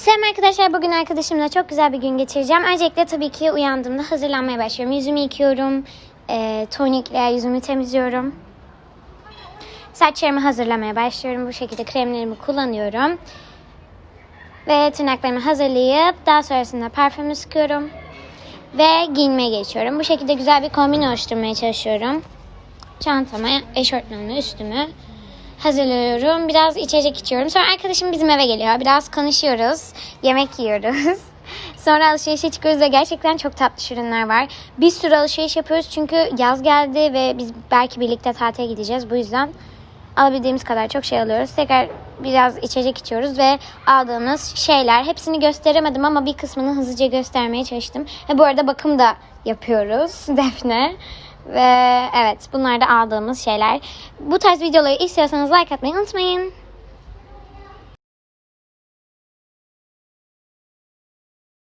Selam arkadaşlar. Bugün arkadaşımla çok güzel bir gün geçireceğim. Öncelikle tabii ki uyandığımda hazırlanmaya başlıyorum. Yüzümü yıkıyorum. E, tonikle yüzümü temizliyorum. Saçlarımı hazırlamaya başlıyorum. Bu şekilde kremlerimi kullanıyorum. Ve tırnaklarımı hazırlayıp daha sonrasında parfümü sıkıyorum. Ve giyinmeye geçiyorum. Bu şekilde güzel bir kombin oluşturmaya çalışıyorum. Çantama, eşortmanımı, üstümü hazırlıyorum. Biraz içecek içiyorum. Sonra arkadaşım bizim eve geliyor. Biraz konuşuyoruz. Yemek yiyoruz. Sonra alışverişe çıkıyoruz ve gerçekten çok tatlı ürünler var. Bir sürü alışveriş yapıyoruz çünkü yaz geldi ve biz belki birlikte tatile gideceğiz. Bu yüzden alabildiğimiz kadar çok şey alıyoruz. Tekrar biraz içecek içiyoruz ve aldığımız şeyler hepsini gösteremedim ama bir kısmını hızlıca göstermeye çalıştım. Ve bu arada bakım da yapıyoruz Defne. Ve evet bunlar da aldığımız şeyler. Bu tarz videoları istiyorsanız like atmayı unutmayın.